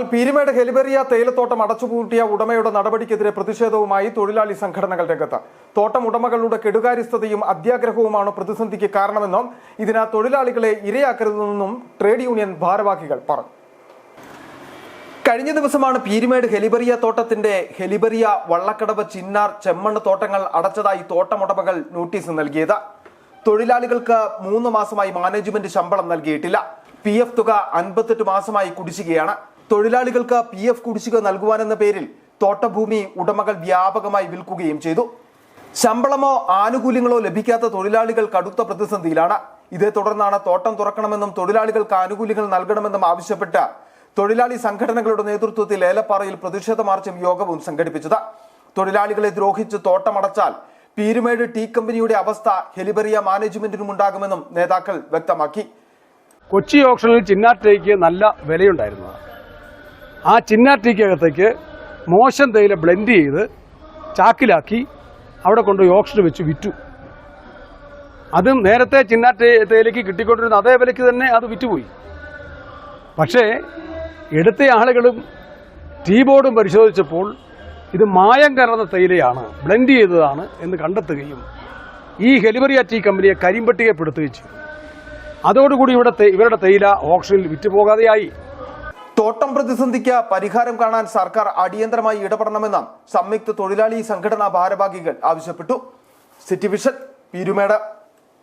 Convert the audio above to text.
പീരുമേട് ഹെലിബെറിയ തേയിലത്തോട്ടം അടച്ചുപൂട്ടിയ ഉടമയുടെ നടപടിക്കെതിരെ പ്രതിഷേധവുമായി തൊഴിലാളി സംഘടനകൾ രംഗത്ത്. തോട്ടം ഉടമകളുടെ കെടുകാര്യസ്ഥതയും അത്യാഗ്രഹവുമാണ് പ്രതിസന്ധിക്ക് കാരണമെന്നും ഇതിന് തൊഴിലാളികളെ ഇരയാക്കരുതെന്നും ട്രേഡ് യൂണിയൻ ഭാരവാഹികൾ പറഞ്ഞു. കഴിഞ്ഞ ദിവസമാണ് പീരുമേട് ഹെലിബെറിയ തോട്ടത്തിന്റെ ഹെലിബെറിയ വള്ളക്കടവ് ചിന്നാർ ചെമ്മണ്ണ് തോട്ടങ്ങൾ അടച്ചതായി തോട്ടമുടമകൾ നോട്ടീസ് നൽകിയത്. തൊഴിലാളികൾക്ക് മൂന്ന് മാസമായി മാനേജ്മെന്റ് ശമ്പളം നൽകിയിട്ടില്ല. പി തുക അൻപത്തെട്ട് മാസമായി കുടിശ്ശികയാണ്. തൊഴിലാളികൾക്ക് പി എഫ് കുടിശ്ശിക നൽകുവാനെന്ന പേരിൽ തോട്ടഭൂമി ഉടമകൾ വ്യാപകമായി വിൽക്കുകയും ചെയ്തു. ശമ്പളമോ ആനുകൂല്യങ്ങളോ ലഭിക്കാത്ത തൊഴിലാളികൾ കടുത്ത പ്രതിസന്ധിയിലാണ്. ഇതേ തുടർന്നാണ് തോട്ടം തുറക്കണമെന്നും തൊഴിലാളികൾക്ക് ആനുകൂല്യങ്ങൾ നൽകണമെന്നും ആവശ്യപ്പെട്ട് തൊഴിലാളി സംഘടനകളുടെ നേതൃത്വത്തിൽ ഏലപ്പാറയിൽ പ്രതിഷേധ മാർച്ചും യോഗവും സംഘടിപ്പിച്ചത്. തൊഴിലാളികളെ ദ്രോഹിച്ച് തോട്ടമടച്ചാൽ പീരുമേട് ടീ കമ്പനിയുടെ അവസ്ഥ ഹെലിബറിയ മാനേജ്മെന്റിനും ഉണ്ടാകുമെന്നും നേതാക്കൾ വ്യക്തമാക്കി. കൊച്ചി ഓപ്ഷനിൽ ചിന്നാറ്റയ്ക്ക് നല്ല വിലയുണ്ടായിരുന്നതാണ് ആ ചിന്നാറ്റിക്കകത്തേക്ക് മോശം തേയില ബ്ലെൻഡ് ചെയ്ത് ചാക്കിലാക്കി അവിടെ കൊണ്ടുപോയി ഓക്ഷൻ വെച്ച് വിറ്റു. അതും നേരത്തെ ചിന്നാറ്റ തേയിലയ്ക്ക് കിട്ടിക്കൊണ്ടിരുന്ന അതേ വിലയ്ക്ക് തന്നെ അത് വിറ്റുപോയി. പക്ഷേ എടുത്ത ആളുകളും ടീ ബോർഡും പരിശോധിച്ചപ്പോൾ ഇത് മായം കലർന്ന തേയിലയാണ് ബ്ലെൻഡ് ചെയ്തതാണ് എന്ന് കണ്ടെത്തുകയും ഈ ഹെലിബറിയ ടീ കമ്പനിയെ കരിമ്പട്ടികപ്പെടുത്തുകയും ചെയ്തു. അതോടുകൂടി ഇവിടെ ഇവരുടെ തേയില ഓപ്ഷനിൽ വിറ്റുപോകാതെയായി. തോട്ടം പ്രതിസന്ധിക്ക് പരിഹാരം കാണാൻ സർക്കാർ അടിയന്തരമായി ഇടപെടണമെന്ന് സംയുക്ത തൊഴിലാളി സംഘടനാ ഭാരവാഹികൾ ആവശ്യപ്പെട്ടു. City vision Peerumedu.